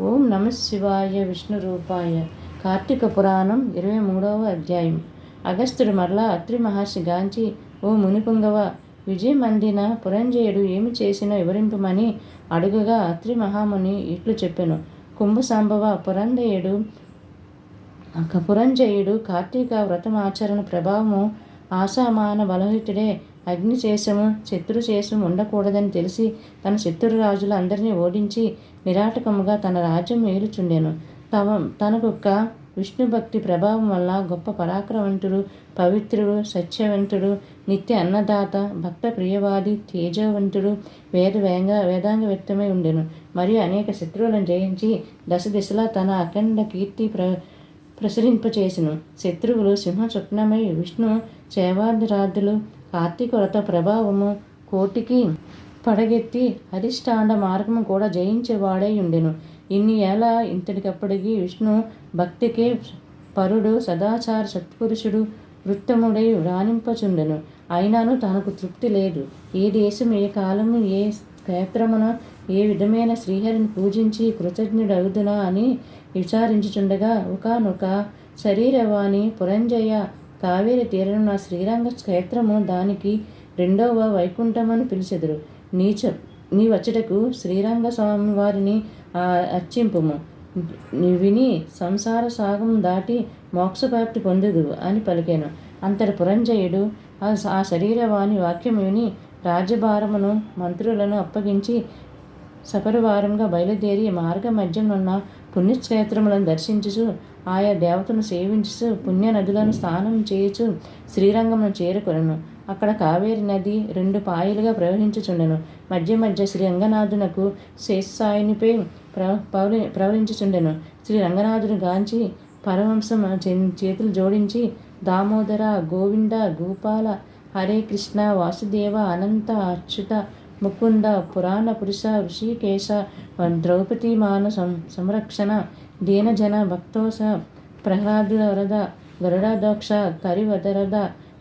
ఓం నమ శివాయ విష్ణు రూపాయ. కార్తీక పురాణం ఇరవై మూడవ అధ్యాయం. అగస్త్యుడు మరలా అత్రి మహర్షి గాంచి ఓ మునిపుంగవ విజయమందిన పురంజయుడు ఏమి చేసినో వివరింపమని అడుగగా అత్రి మహాముని ఇట్లు చెప్పెను. కుంభసాంబవ పురంజయుడు పురంజయుడు కార్తీక వ్రతమాచరణ ప్రభావము ఆశామాన బలహితుడే అగ్నిశేషము శత్రుశేషము ఉండకూడదని తెలిసి తన శత్రురాజులు అందరినీ ఓడించి నిరాటకముగా తన రాజ్యం ఏలుచుండెను తమ తనకొక్క విష్ణు భక్తి ప్రభావం వల్ల గొప్ప పరాక్రమవంతుడు పవిత్రుడు సత్యవంతుడు నిత్య అన్నదాత భక్త ప్రియవాది తేజవంతుడు వేద వేంగ వేదాంగ వ్యక్తమై ఉండెను. మరియు అనేక శత్రువులను జయించి దశ దిశలా తన అఖండ కీర్తి ప్ర ప్రసరింపచేసెను. శత్రువులు సింహ స్వప్నమై విష్ణు సేవాదిరాధులు కార్తీక ప్రభావము కోటికి పడగెత్తి అధిష్టాండ మార్గము కూడా జయించేవాడై ఉండెను. ఇన్ని ఏళ్ళ ఇంతటికప్పటికి విష్ణు భక్తికే పరుడు సదాచార సత్పురుషుడు వృత్తముడై రాణింపచుండెను. అయినాను తనకు తృప్తి లేదు. ఏ దేశం ఏ కాలము ఏ క్షేత్రమున ఏ విధమైన శ్రీహరిని పూజించి కృతజ్ఞుడవుదునా అని విచారించుచుండగా ఒకనొక శరీరవాణి పురంజయ కావేరి తీరనున్న శ్రీరంగ క్షేత్రము దానికి రెండవ వైకుంఠమని పిలిచెదరు. నీచ నీ వచ్చటకు శ్రీరంగ స్వామి వారిని అర్చింపుము. విని సంసార సాగం దాటి మోక్షప్రాప్తి పొందదు అని పలికాను. అంతటి పురంజయుడు ఆ శరీరవాణి వాక్యం విని రాజ్యభారమును మంత్రులను అప్పగించి సపరివారంగా బయలుదేరి మార్గ మధ్యనున్న పుణ్యక్షేత్రములను దర్శించుచు ఆయా దేవతను సేవించు పుణ్య నదులను స్నానం చేయుచు శ్రీరంగమును చేరుకొనను. అక్కడ కావేరి నది రెండు పాయలుగా ప్రవహించుచుండెను. మధ్య మధ్య శ్రీ రంగనాథునకు శేషాయునిపై ప్ర ప్రవహించుచుండెను శ్రీ రంగనాథుని గాంచి పరవంశం చేతులు జోడించి దామోదర గోవింద గోపాల హరే కృష్ణ వాసుదేవ అనంత అచ్యుత ముకుంద పురాణ పురుష ఋషికేశ ద్రౌపది మాన సంరక్షణ దీనజన భక్తోస ప్రహ్లాద వరద గరుడాదోక్ష కరివదరద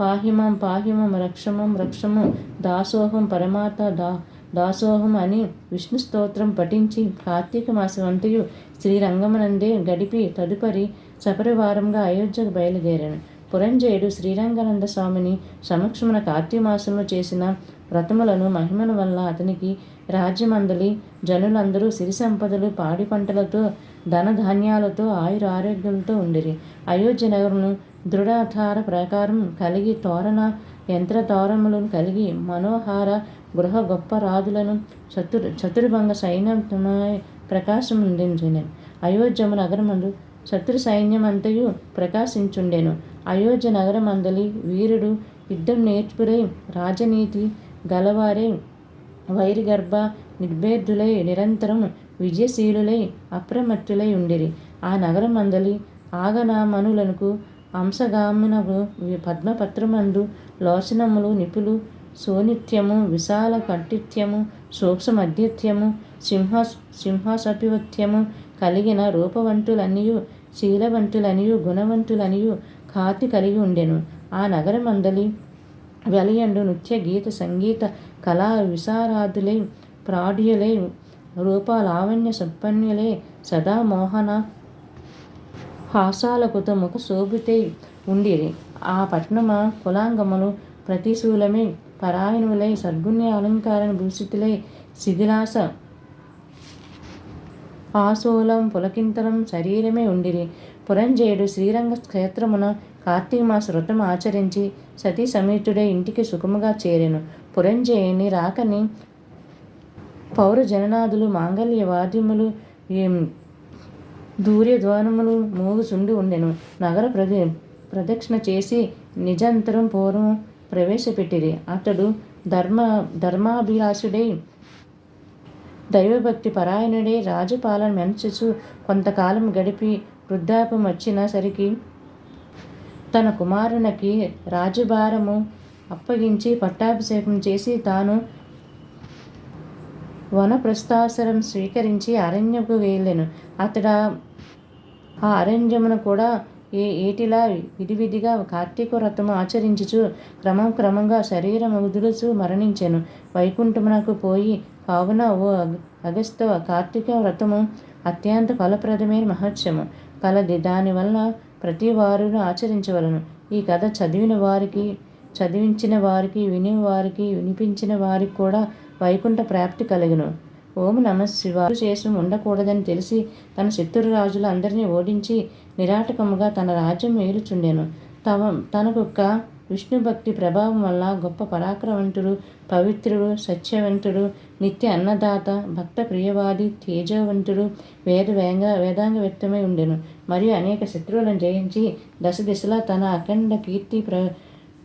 పాహిమం పాహిమం రక్షమం రక్షము దాసోహం పరమాత దా దాసోహం అని విష్ణు స్తోత్రం పఠించి కార్తీక మాసమంతయు శ్రీరంగమనందే గడిపి తదుపరి సపరివారంగా అయోధ్యకు బయలుదేరాను. పురంజయుడు శ్రీరంగానంద స్వామిని సమక్షమున కార్తీక మాసంలో చేసిన వ్రతములను మహిమల వల్ల అతనికి రాజ్యమందలి జనులందరూ సిరి సంపదలు పాడి పంటలతో ధనధాన్యాలతో ఆయుర ఆరోగ్యంతో ఉండిరి. అయోధ్య నగరును దృఢాధార ప్రకారం కలిగి తోరణ యంత్ర తోరములను కలిగి మనోహార గృహ గొప్ప రాజులను చతుర్ చతుర్భంగ సైన్యమై ప్రకాశం అందించింది అయోధ్యము నగరమందు శత్రు సైన్యమంతయు ప్రకాశించుండెను. అయోధ్య నగరమందలి వీరుడు యుద్ధం నేర్చుకురై రాజనీతి గలవారే వైరిగర్భ నిర్భేద్యులై నిరంతరం విజయశీలులై అప్రమత్తులై ఉండిరి. ఆ నగరమందలి ఆగనామనులకు అంశగామునకు పద్మపత్రమందు లోచనములు నిపులు సోనిత్యము విశాల కట్టిత్యము సూక్ష్మధ్యత్యము సింహ సింహాసపివత్యము కలిగిన రూపవంతులనియు శీలవంతులనియు గుణవంతులనియు ఖాతి కలిగి ఉండెను. ఆ నగరమందలి వెలయండు నృత్య గీత సంగీత కళా విశారాధులై ప్రాఢ్యులై రూపలావణ్య సంపన్నులై సదా మోహన హాసాలకు ముఖ శోభితై ఉండిరి. ఆ పట్నమ కులాంగములు ప్రతిశూలమే పరాయణులై సద్గుణ్య అలంకారణ భూషితులై శిథిలాస ఆశూలం పులకింతరం శరీరమే ఉండిరి. పురంజయుడు శ్రీరంగ క్షేత్రమున కార్తీక మాస వ్రతం ఆచరించి సతీ సమేతుడే ఇంటికి సుఖముగా చేరెను. పురంజయుని రాకని పౌర జననాదులు మాంగళ్య వాద్యములు దూర్యధ్వానములు మోగుచుండి ఉండెను. నగర ప్రది ప్రదక్షిణ చేసి నిజంతరం పూర్వం ప్రవేశపెట్టిరి. అతడు ధర్మ ధర్మాభిలాషుడై దైవభక్తి పరాయణుడే రాజపాలన మెంచుచు కొంతకాలం గడిపి వృద్ధాపం వచ్చిన సరికి తన కుమారునికి రాజభారము అప్పగించి పట్టాభిషేకం చేసి తాను వనప్రస్థాసరం స్వీకరించి అరణ్యకు వెళ్ళాను. అతడు ఆ అరణ్యమును కూడా ఏ ఏటిలా విధివిధిగా కార్తీక వ్రతము ఆచరించుచు క్రమం క్రమంగా శరీరం వదులుచు మరణించాను. వైకుంఠమునకు పోయి కావున ఓ అగస్త కార్తీక వ్రతము అత్యంత ఫలప్రదమైన మహత్యము కలది దానివల్ల ప్రతి వారును ఆచరించవలను. ఈ కథ చదివిన వారికి చదివించిన వారికి విని వారికి వినిపించిన వారికి కూడా వైకుంఠ ప్రాప్తి కలుగును. ఓం నమ శివారు చేసి ఉండకూడదని తెలిసి తన శత్రు రాజులు అందరినీ ఓడించి నిరాటకముగా తన రాజ్యం ఏలుచుండెను తమ తనకొక్క విష్ణు భక్తి ప్రభావం వల్ల గొప్ప పరాక్రమంతుడు పవిత్రుడు సత్యవంతుడు నిత్య అన్నదాత భక్త ప్రియవాది తేజవంతుడు వేద వేంగ వేదాంగ వ్యక్తమై ఉండెను. మరియు అనేక శత్రువులను జయించి దశ దిశలా తన అఖండ కీర్తి ప్ర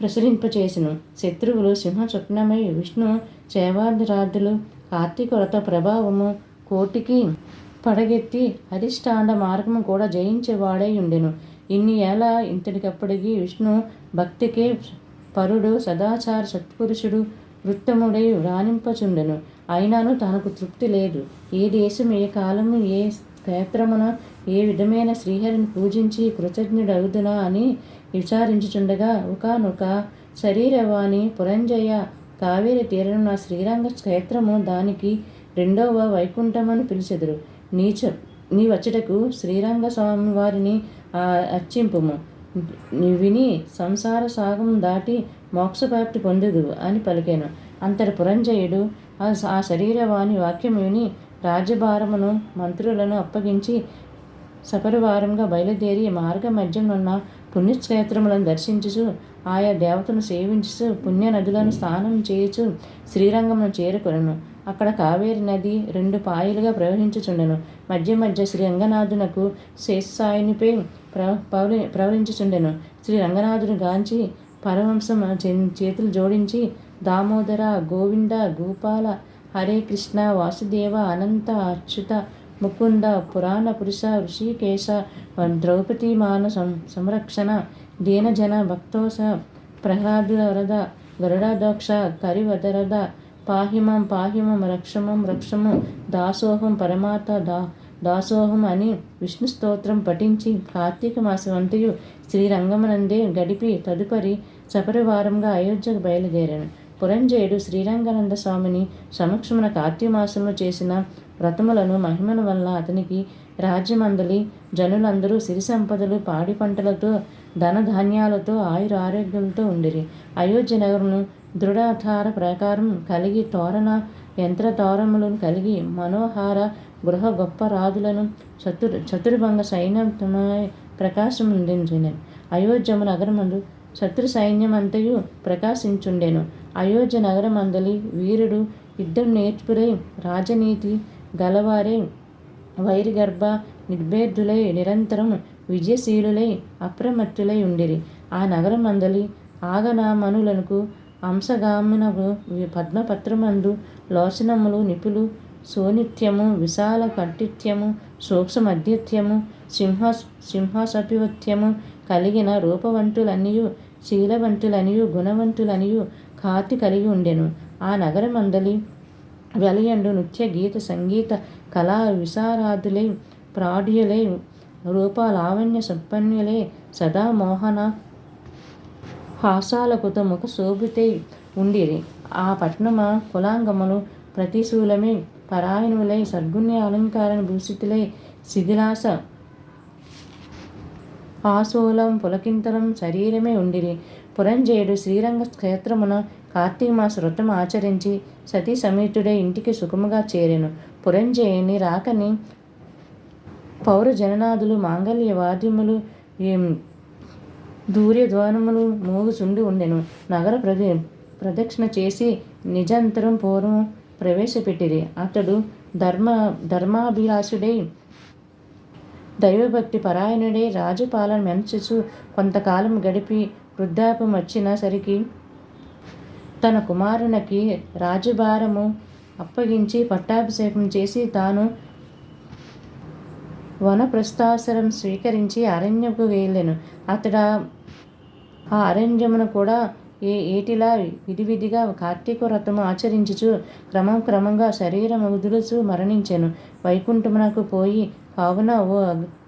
ప్రసరింపచేసెను. శత్రువులు సింహ స్వప్నమై విష్ణు సేవాదిరాధులు కార్తీకులతో ప్రభావము కోటికి పడగెత్తి అధిష్టాండ మార్గము కూడా జయించేవాడై ఉండెను. ఇన్ని ఏళ్ళ ఇంతటికప్పటికి విష్ణు భక్తికే పరుడు సదాచార సత్పురుషుడు వృత్తముడై రాణింపచుండెను. అయినాను తనకు తృప్తి లేదు. ఏ దేశం ఏ కాలము ఏ క్షేత్రమున ఏ విధమైన శ్రీహరిని పూజించి కృతజ్ఞుడవుదునా అని విచారించుచుండగా ఒకనొక శరీరవాణి పురంజయ కావేరి తీరనున్న శ్రీరంగ క్షేత్రము దానికి రెండవ వైకుంఠమని పిలిచెదురు. నీచ నీ వచ్చటకు శ్రీరంగ స్వామి వారిని అర్చింపుము. విని సంసార సాగం దాటి మోక్షప్రాప్తి పొందుదు అని పలికాను. అంతటి పురంజయుడు ఆ శరీరవాణి వాక్యం విని రాజ్యభారమును మంత్రులను అప్పగించి సపరివారంగా బయలుదేరి మార్గ మధ్యనున్న పుణ్యక్షేత్రములను దర్శించుచు ఆయా దేవతను సేవించుచు పుణ్య నదులను స్నానం చేయుచు శ్రీరంగమును చేరుకొనను. అక్కడ కావేరి నది రెండు పాయలుగా ప్రవహించుచుండెను. మధ్య మధ్య శ్రీ రంగనాథునకు శేషాయునిపై ప్ర ప్రవహించుచుండెను శ్రీ రంగనాథుని గాంచి పరవంశం చేతులు జోడించి దామోదర గోవింద గోపాల హరే కృష్ణ వాసుదేవ అనంత అచ్యుత ముకుంద పురాణ పురుష ఋషికేశ ద్రౌపది మాన సంరక్షణ దీనజన భక్తోస ప్రహ్లాదు గరుడాదోక్ష కరివదరద పాహిమం పాహిమం రక్షమం రక్షము దాసోహం పరమాత దా దాసోహం అని విష్ణు స్తోత్రం పఠించి కార్తీక మాసం శ్రీరంగమనందే గడిపి తదుపరి సపరివారంగా అయోధ్యకు బయలుదేరాను. పురంజయుడు శ్రీరంగానంద స్వామిని సమక్షమున కార్తీక మాసంలో చేసిన వ్రతములను మహిమల వల్ల అతనికి రాజ్యమందలి జనులందరూ సిరి సంపదలు పాడి పంటలతో ధనధాన్యాలతో ఆయుర ఆరోగ్యంతో ఉండిరి. అయోధ్య నగరము దృఢాధార ప్రకారం కలిగి తోరణ యంత్ర తోరములను కలిగి మనోహార గృహ గొప్ప రాజులను చతుర్ చతుర్భంగ ప్రకాశం ప్రకాశముందించిన. అయోధ్యము నగరమందు శత్రు సైన్యమంతయు ప్రకాశించుండెను. అయోధ్య నగరమందలి వీరుడు యుద్ధం నేర్చుకురై రాజనీతి గలవారే. వైరిగర్భ నిర్భేదులై నిరంతరం విజయశీలులై అప్రమత్తులై ఉండిరి. ఆ నగరమందలి ఆగనామనులకు అంశగామినకు పద్మపత్రమందు లోచనములు నిపులు సోనిత్యము విశాల కట్టిత్యము సూక్ష్మధ్యత్యము సింహ సింహాసపివత్యము కలిగిన రూపవంతులనియు శీలవంతులనియు గుణవంతులనియు ఖాతి కలిగి ఉండెను. ఆ నగరమందలి వెలయండు నృత్య గీత సంగీత కళా విశారాధులై ప్రాఢ్యులై రూపాలావణ్య సంపన్నులై సదా మోహన హాసాలకుత ముఖ శోభితై ఉండిరి. ఆ పట్నమ కులాంగములు ప్రతిశూలమే పరాయణులై సద్గుణ్య అలంకారణ భూషితులై శిథిలాస ఆశూలం పులకింతరం శరీరమే ఉండిరి. పురంజయుడు శ్రీరంగ క్షేత్రమున కార్తీక మాస వ్రతం ఆచరించి సతీ సమేతుడై ఇంటికి సుఖముగా చేరెను. పురంజయుని రాకని పౌర జననాథులు మాంగళ్య వాద్యములు దూర్యధ్వానములు మోగుచుండి ఉండెను. నగర ప్రది ప్రదక్షిణ చేసి నిజంతరం పూర్వం ప్రవేశపెట్టిరి. అతడు ధర్మ ధర్మాభిలాషుడై దైవభక్తి పరాయణుడై రాజపాలన మెంచుచు కొంతకాలం గడిపి వృద్ధాపం వచ్చిన సరికి తన కుమారునికి రాజభారము అప్పగించి పట్టాభిషేకం చేసి తాను వనప్రస్థాసరం స్వీకరించి అరణ్యకు వెళ్ళాను. అతడ ఆ అరణ్యమును కూడా ఏ ఏటిలా విధివిధిగా కార్తీక వ్రతము ఆచరించుచు క్రమం క్రమంగా శరీరం వదులుచు మరణించాను. వైకుంఠమునకు పోయి కావున ఓ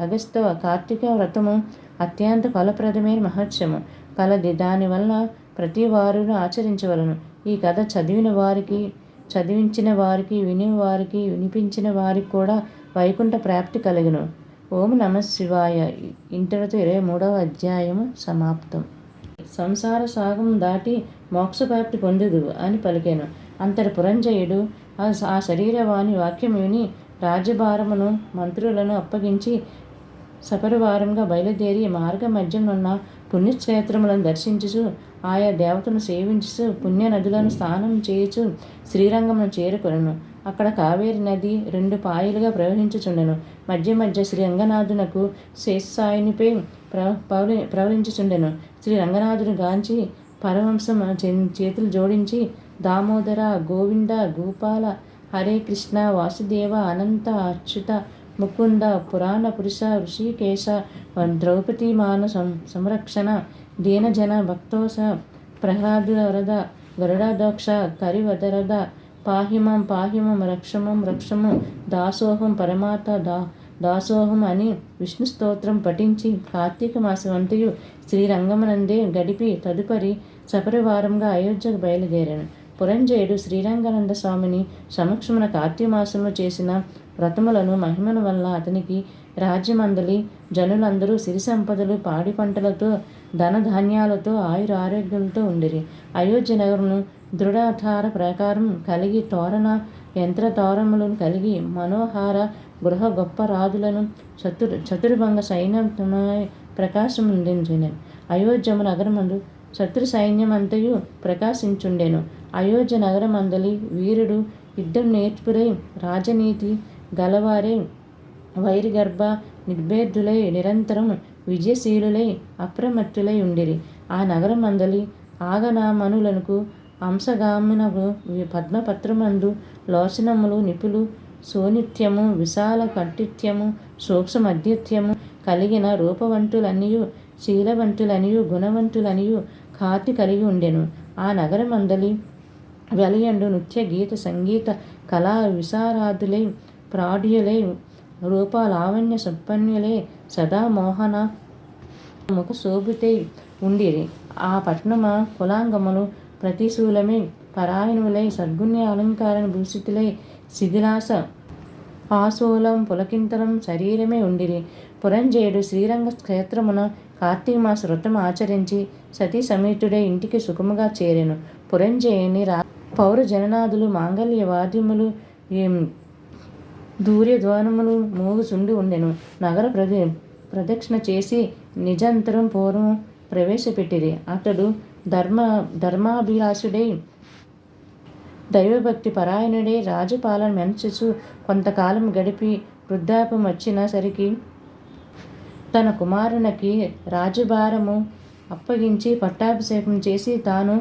అగస్త కార్తీక వ్రతము అత్యంత ఫలప్రదమైన మహత్యము. కలది. దానివల్ల ప్రతి వారును ఆచరించవలను. ఈ కథ చదివిన వారికి చదివించిన వారికి విని వారికి వినిపించిన వారికి కూడా వైకుంఠ ప్రాప్తి కలుగును. ఓం నమ శివాయ. ఇంటర్తో ఇరవై మూడవ అధ్యాయము సమాప్తం. సంసార సాగం దాటి మోక్షప్రాప్తి పొందదు అని పలికాను. అంతటి పురంజయుడు ఆ శరీరవాణి వాక్యం విని రాజ్యభారమును మంత్రులను అప్పగించి సపరివారంగా బయలుదేరి మార్గ మధ్యనున్న పుణ్యక్షేత్రములను దర్శించుచు ఆయా దేవతను సేవించుచు పుణ్య నదులను స్నానం చేయుచు శ్రీరంగమును చేరుకొనను. అక్కడ కావేరి నది రెండు పాయలుగా ప్రవహించుచుండెను. మధ్య మధ్య శ్రీ రంగనాథునకు శేషాయునిపై ప్ర ప్రవహించుచుండెను శ్రీ రంగనాథుని గాంచి పరవంశం చేతులు జోడించి దామోదర గోవింద గోపాల హరే కృష్ణ వాసుదేవ అనంత అచ్యుత ముకుంద పురాణ పురుష ఋషికేశ ద్రౌపది మాన సంరక్షణ దీనజన భక్తోస ప్రహ్లాదు వరద గరుడాదోక్ష కరివదరద పాహిమం పాహిమం రక్షమం రక్షము దాసోహం పరమాత దా దాసోహం అని విష్ణు స్తోత్రం పఠించి కార్తీక మాసం శ్రీరంగమనందే గడిపి తదుపరి సపరివారంగా అయోధ్యకు బయలుదేరాను. పురంజయుడు శ్రీరంగానంద స్వామిని సమక్షమున కార్తీమాసంలో చేసిన వ్రతములను మహిమల వల్ల అతనికి రాజ్యమందలి జనులందరూ సిరి సంపదలు పాడి పంటలతో ధనధాన్యాలతో ఆయుర ఆరోగ్యంతో ఉండిరి. అయోధ్య నగరును దృఢాధార ప్రకారం కలిగి తోరణ యంత్ర తోరములను కలిగి మనోహార గృహ గొప్ప రాజులను చతుర్ చతుర్భంగ సైన్యమై ప్రకాశముందించినది అయోధ్యము నగరమందు శత్రు సైన్యమంతయు ప్రకాశించుండెను. అయోధ్య నగరమందలి వీరుడు యుద్ధం నేర్పురై రాజనీతి గలవారే. వైరిగర్భ నిర్భేదులై నిరంతరం విజయశీలులై అప్రమత్తులై ఉండిరి. ఆ నగరమందలి ఆగనామనులకు అంశగామినకు పద్మపత్రమందు లోచనములు నిపులు సోనిత్యము విశాల కట్టిత్యము సూక్ష్మధ్యత్యము కలిగిన రూపవంతులనియు శీలవంతులనియు గుణవంతులనియు ఖాతి కలిగి ఉండెను. ఆ నగరమందలి వెలయండు నృత్య గీత సంగీత కళా విశారాధులై ప్రాఢ్యులై రూపలావణ్య సంపన్నులై సదా మోహన ముఖ శోభితై ఉండిరి. ఆ పట్నమ కులాంగములు ప్రతిశూలమే పరాయణులై సద్గుణ్య అలంకారణ భూషితులై శిథిలాస ఆశూలం పులకింతరం శరీరమే ఉండిరి. పురంజయుడు శ్రీరంగ క్షేత్రమున కార్తీక మాస వ్రతం ఆచరించి సతీ సమేతుడై ఇంటికి సుఖముగా చేరెను. పురంజయుని రా పౌర జననాథులు మాంగళ్య వాద్యములు దూర్యధ్వానములు మూగుచుండి ఉండెను. నగర ప్రదే ప్రదక్షిణ చేసి నిజంతరం పూర్వం ప్రవేశపెట్టిది అతడు ధర్మ ధర్మాభిలాషుడై దైవభక్తి పరాయణుడే రాజపాలన మెంచుచు కొంతకాలం గడిపి వృద్ధాపం వచ్చిన సరికి తన కుమారునికి రాజభారము అప్పగించి పట్టాభిషేకం చేసి తాను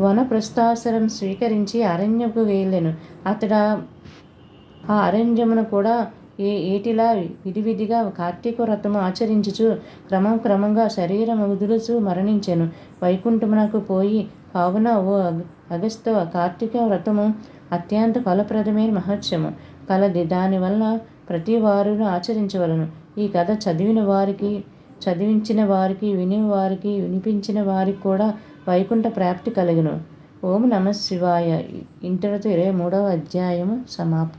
వనప్రస్థాసరం స్వీకరించి అరణ్యకు వెళ్ళెను అతడ ఆ అరణ్యమును కూడా ఏ ఏటిలా విధివిధిగా కార్తీక వ్రతము ఆచరించుచు క్రమం క్రమంగా శరీరం వదులుచు మరణించెను వైకుంఠమునకు పోయి కావున ఓ అగస్త కార్తీక వ్రతము అత్యంత ఫలప్రదమైన మహత్యము. కలది. దానివల్ల ప్రతి వారు ఆచరించవలను. ఈ కథ చదివిన వారికి చదివించిన వారికి విని వారికి వినిపించిన వారికి కూడా వైకుంఠ ప్రాప్తి కలుగును. ఓం నమ శివాయ. ఇంతటితో ఇరవై మూడవ అధ్యాయము సమాప్తం.